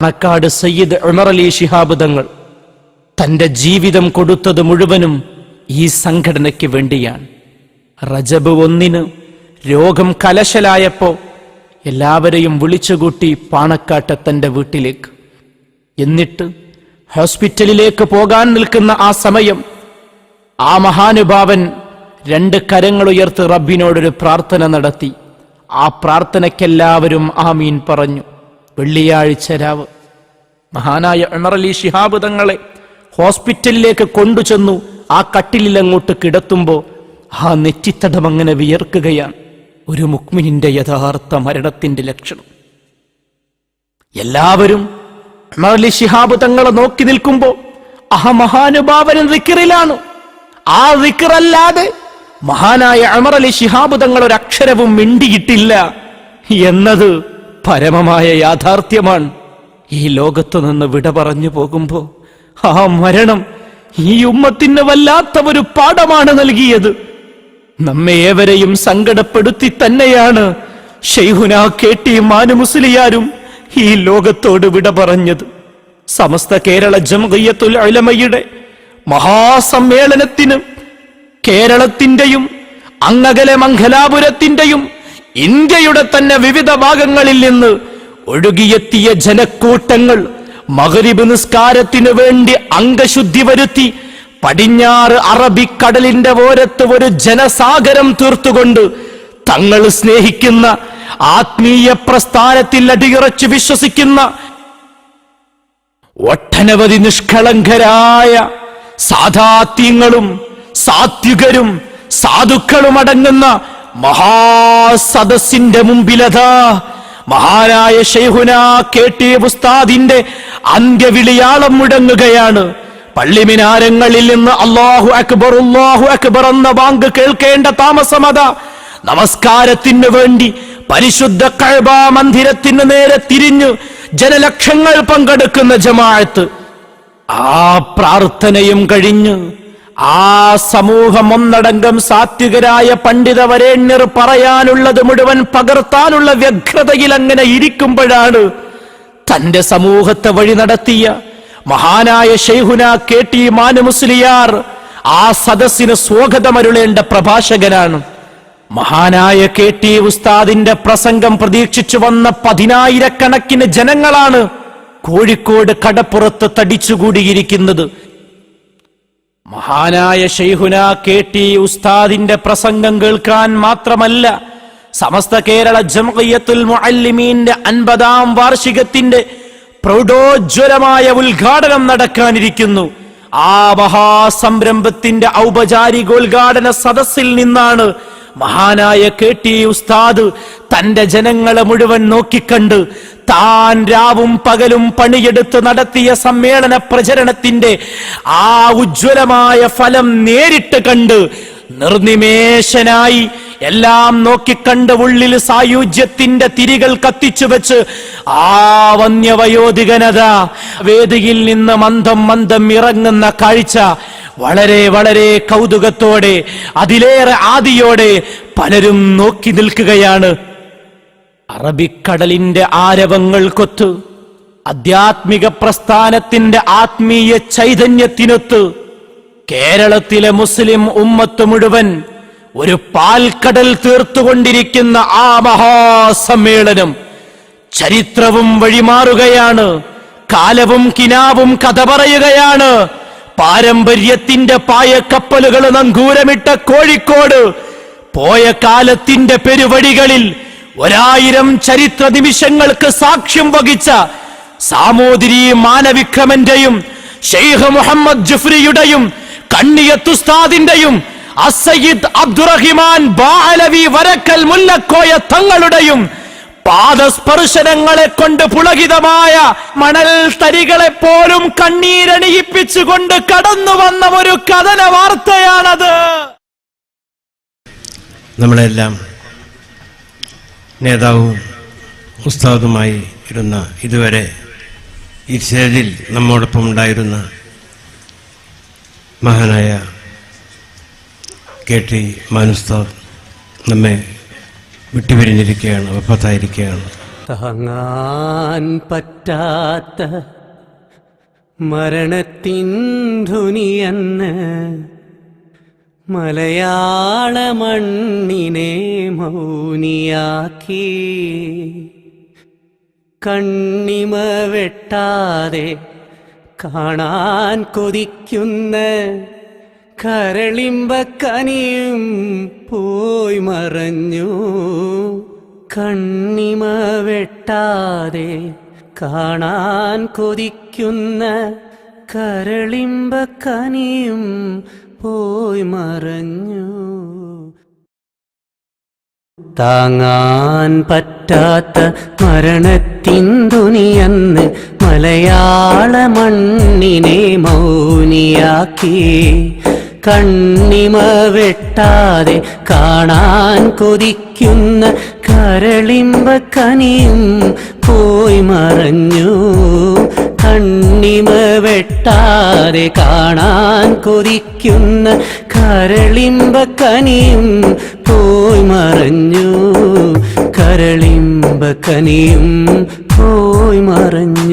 പാണക്കാട് സയ്യിദ് ഉമർ അലി ശിഹാബ് തങ്ങൾ തന്റെ ജീവിതം കൊടുത്തത് മുഴുവനും ഈ സംഘടനയ്ക്ക് വേണ്ടിയാണ്. റജബ് ഒന്നിന് രോഗം കലശലായപ്പോ എല്ലാവരെയും വിളിച്ചുകൂട്ടി പാണക്കാട്ടെ തന്റെ വീട്ടിലേക്ക്. എന്നിട്ട് ഹോസ്പിറ്റലിലേക്ക് പോകാൻ നിൽക്കുന്ന ആ സമയം ആ മഹാനുഭാവൻ രണ്ട് കരങ്ങൾ ഉയർത്ത് റബ്ബിനോടൊരു പ്രാർത്ഥന നടത്തി. ആ പ്രാർത്ഥനയ്ക്കെല്ലാവരും ആമീൻ പറഞ്ഞു. വെള്ളിയാഴ്ച രാവ്. മഹാനായ ഉമർ അലി ശിഹാബ് തങ്ങളെ ഹോസ്പിറ്റലിലേക്ക് കൊണ്ടുചെന്നു ആ കട്ടിലിൽ അങ്ങോട്ട് കിടത്തുമ്പോൾ ആ നെറ്റിത്തടം അങ്ങനെ വിയർക്കുകയാണ്. ഒരു മുക്മിനിന്റെ യഥാർത്ഥ മരണത്തിന്റെ ലക്ഷണം. എല്ലാവരും ഉമർ അലി ശിഹാബ് തങ്ങളെ നോക്കി നിൽക്കുമ്പോൾ ആ മഹാനുഭാവനൻ റിക്കറിലാണ് ആ റിക്കറല്ലാതെ മഹാനായ അമർ അലി ശിഹാബ് തങ്ങൾ ഒരു അക്ഷരവും മിണ്ടിയിട്ടില്ല. എന്നത് പരമമായ യാഥാർത്ഥ്യമാണ്. ഈ ലോകത്തു നിന്ന് വിട പറഞ്ഞു പോകുമ്പോ ആ മരണം ഈ ഉമ്മത്തിന് വല്ലാത്ത ഒരു പാഠമാണ് നൽകിയത്. നമ്മെ ഏവരെയും സങ്കടപ്പെടുത്തി തന്നെയാണ് ഷെയ്ഹുന കേട്ടി മാനു മുസ്ലിയാരും ഈ ലോകത്തോട് വിട പറഞ്ഞത്. സമസ്ത കേരള ജംഗയ്യത്തുൽ അലമയുടെ മഹാസമ്മേളനത്തിന് കേരളത്തിന്റെയും അങ്ങകലെ മംഗലാപുരത്തിന്റെയും ഇന്ത്യയുടെ തന്നെ വിവിധ ഭാഗങ്ങളിൽ നിന്ന് ഒഴുകിയെത്തിയ ജനക്കൂട്ടങ്ങൾ മകരിബ് നിസ്കാരത്തിനു വേണ്ടി അംഗശുദ്ധി വരുത്തി പടിഞ്ഞാറ് അറബിക്കടലിന്റെ ഓരത്ത് ഒരു ജനസാഗരം തീർത്തുകൊണ്ട് തങ്ങൾ സ്നേഹിക്കുന്ന ആത്മീയ പ്രസ്ഥാനത്തിൽ അടിയുറച്ച് വിശ്വസിക്കുന്ന ഒട്ടനവധി നിഷ്കളങ്കരായ സാധാത്യങ്ങളും സാത്വികരും സാധുക്കളും അടങ്ങുന്ന മഹാസദസ്സിന്റെ മുമ്പിലതാ മഹാനായ ഷെയ്ഹുന കേട്ടി ഉസ്താദിന്റെ അന്ത്യവിളിയാളം മുടങ്ങുകയാണ്. പള്ളിമിനാരങ്ങളിൽ നിന്ന് അള്ളാഹു അക്ബർ അള്ളാഹു അക്ബർ എന്ന ബാങ്ക് കേൾക്കേണ്ട താമസമത നമസ്കാരത്തിന് വേണ്ടി പരിശുദ്ധ കഴബ മന്ദിരത്തിന് നേരെ തിരിഞ്ഞു ജനലക്ഷങ്ങൾ പങ്കെടുക്കുന്ന ജമാഅത്ത്. ആ പ്രാർത്ഥനയും കഴിഞ്ഞ് ആ സമൂഹം ഒന്നടങ്കം സാത്വികരായ പണ്ഡിത വരേണ്യർ പറയാനുള്ളത് മുഴുവൻ പകർത്താനുള്ള വ്യഗ്രതയിൽ അങ്ങനെ ഇരിക്കുമ്പോഴാണ് തന്റെ സമൂഹത്തെ വഴി നടത്തിയ മഹാനായ ഷെയ്ഹുന കെ ടി മാനുമുസ്ലിയാർ ആ സദസ്സിന് സ്വാഗതമരുളേണ്ട പ്രഭാഷകനാണ്. മഹാനായ കെ ടി ഉസ്താദിന്റെ പ്രസംഗം പ്രതീക്ഷിച്ചു വന്ന പതിനായിരക്കണക്കിന് ജനങ്ങളാണ് കോഴിക്കോട് കടപ്പുറത്ത് തടിച്ചുകൂടിയിരിക്കുന്നത്. മഹാനായ ഷെയ്ഹുന കെ ടി ഉസ്താദിന്റെ പ്രസംഗം കേൾക്കാൻ മാത്രമല്ല സമസ്ത കേരള ജംഇയ്യത്തുൽ മുഅല്ലിമീന്റെ അൻപതാം വാർഷികത്തിന്റെ പ്രൗഢോജ്വലമായ ഉദ്ഘാടനം നടക്കാനിരിക്കുന്നു. ആ മഹാസംരംഭത്തിന്റെ ഔപചാരികോദ്ഘാടന സദസ്സിൽ നിന്നാണ് മഹാനായ കെ ടി ഉസ്താദ് തന്റെ ജനങ്ങളെ മുഴുവൻ നോക്കിക്കണ്ട് താൻ രാവും പകലും പണിയെടുത്ത് നടത്തിയ സമ്മേളന പ്രചരണത്തിന്റെ ആ ഉജ്ജ്വലമായ ഫലം നേരിട്ട് കണ്ട് നിർനിമേഷനായി എല്ലാം നോക്കിക്കണ്ട് ഉള്ളിൽ സായുജ്യത്തിന്റെ തിരികൾ കത്തിച്ചു വെച്ച് ആ വന്യവയോധികനത വേദിയിൽ നിന്ന് മന്ദം മന്ദം ഇറങ്ങുന്ന കാഴ്ച വളരെ വളരെ കൗതുകത്തോടെ അതിലേറെ ആദിയോടെ പലരും നോക്കി നിൽക്കുകയാണ്. അറബിക്കടലിന്റെ ആരവങ്ങൾക്കൊത്ത് ആധ്യാത്മിക പ്രസ്ഥാനത്തിന്റെ ആത്മീയ ചൈതന്യത്തിനൊത്ത് കേരളത്തിലെ മുസ്ലിം ഉമ്മത്ത് മുഴുവൻ ഒരു പാൽക്കടൽ തീർത്തുകൊണ്ടിരിക്കുന്ന ആ മഹാസമ്മേളനം ചരിത്രവും വഴിമാറുകയാണ് കാലവും കിനാവും കഥ പറയുകയാണ്. പാരമ്പര്യത്തിന്റെ പായക്കപ്പലുകൾ നങ്കൂരമിട്ട കോഴിക്കോട് പോയ കാലത്തിന്റെ പെരുവഴികളിൽ ഒരായിരം ചരിത്ര നിമിഷങ്ങൾക്ക് സാക്ഷ്യം വഹിച്ച സാമൂതിരി മാനവിക്രമന്റെയും ഷെയ്ഖ് മുഹമ്മദ് ജുഫ്രിയുടെയും കണ്ണിയത്തുസ്താദിന്റെയും അസയ്യിദ് അബ്ദുറഹിമാൻ ബാലവി വരക്കൽ മുല്ലക്കോയ തങ്ങളുടെയും പാദസ്പർശനങ്ങളെ കൊണ്ട് പുളകിതമായ മണൽ തരികളെ പോലും കണ്ണീരണിയിപ്പിച്ചുകൊണ്ട് കടന്നു വന്ന ഒരു കഥന വാർത്തയാണത്. നമ്മളെല്ലാം നേതാവും ഉസ്താദുമായി ഇരുന്ന ഇതുവരെ ഈ നമ്മോടൊപ്പം ഉണ്ടായിരുന്ന മഹാനായ കെ ടി മാനുസ്താദ് നമ്മെ വിട്ടുപിരിഞ്ഞിരിക്കുകയാണ് ഒപ്പത്തായിരിക്കുകയാണ് താങ്ങാൻ പറ്റാത്ത മരണത്തിൻ ധ്വനിയെന്ന് മലയാള മണ്ണിനെ മൗനിയാക്കി. കണ്ണിമ വെട്ടാതെ കാണാൻ കൊതിക്കുന്ന കരളിമ്പക്കനിയും പോയി മറഞ്ഞു. കണ്ണിമ വെട്ടാതെ കാണാൻ കൊതിക്കുന്ന കരളിമ്പക്കനിയും പോയി മറഞ്ഞു. താങ്ങാൻ പറ്റാത്ത മരണത്തിൻ ധ്വനിയെന്ന് മലയാള മണ്ണിനെ മൗനിയാക്കി. കണ്ണിമ വെട്ടാതെ കാണാൻ കൊതിക്കുന്ന കരളിമ്പ കനിയും പോയി മറഞ്ഞു. കണ്ണിമ വെട്ടാതെ കാണാൻ കൊതിക്കുന്ന കരളിമ്പക്കനിയും പോയി മറഞ്ഞു. കരളിമ്പക്കനിയും പോയി മറഞ്ഞു.